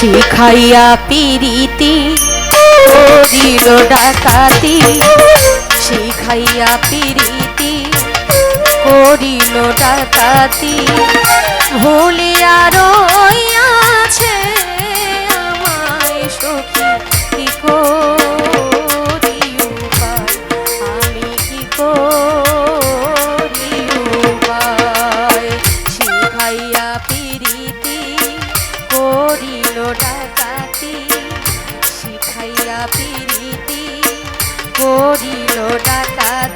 শিখাইয়া পিরিতি করিল ডাকাতি। শিখাইয়া পিরিতি করিল ডাকাতি। ভুলিয়া শিখাইয়া পিরিতি করিল ডাকাতি